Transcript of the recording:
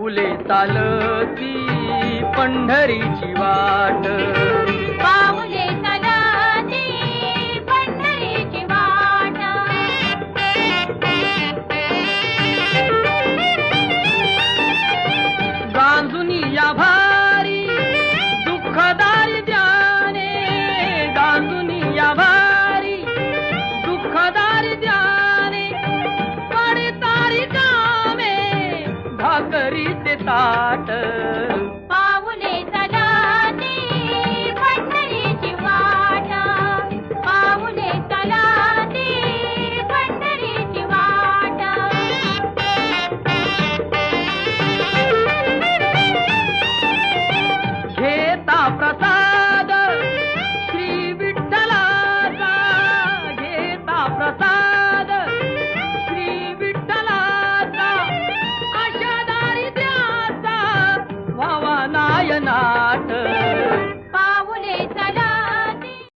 पाऊले चालती पंढरीची वाट. पाऊले चलती पंढरीची वाट. गांजुनी या भारी दुःखदारी द्याने गांजुनी या भारी दुःखदारी द्याने पडे तारी कामे साठ ಮಾಯನಾಟ